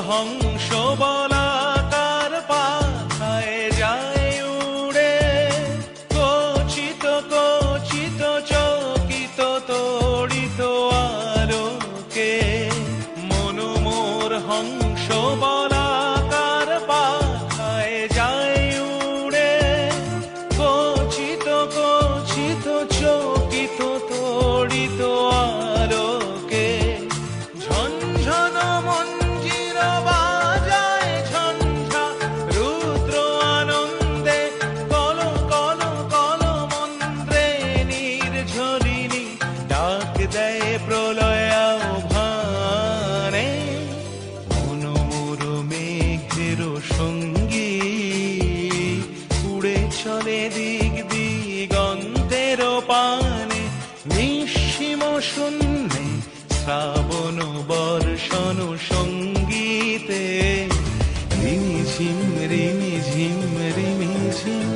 হংস বলাকার চলে দিক দিগন্তের পানে নিঃসীম শূন্যে Argentina.